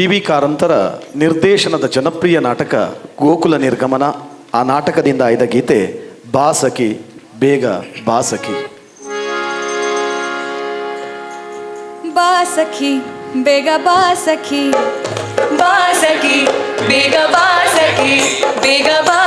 B V ಕಾರಂತರ ನಿರ್ದೇಶನದ ಜನಪ್ರಿಯ ನಾಟಕ ಗೋಕುಲ ನಿರ್ಗಮನ. ಆ ನಾಟಕದಿಂದ ಆಯ್ದ ಗೀತೆ, ಬಾಸಕಿ, ಬೇಗ ಬಾಸಕಿ. ಬಾಸಕಿ, ಬೇಗ ಬಾಸಕಿ. ಬಾಸಕಿ, ಬೇಗ ಬಾಸಕಿ, ಬೇಗ ಬಾ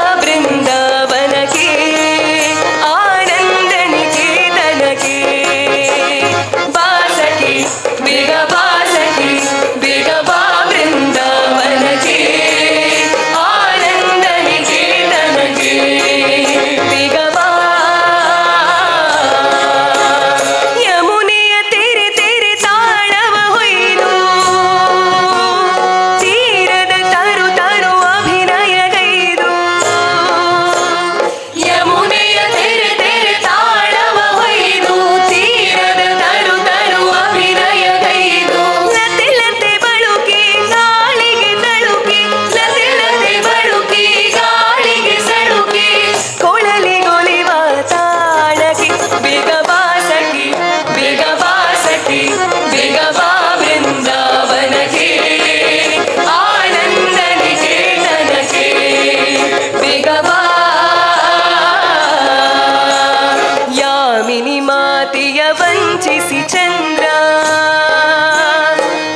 ಜಯ ವಂಚಿಸಿ ಚಂದ್ರ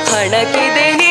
ಹಣಕಿದೆ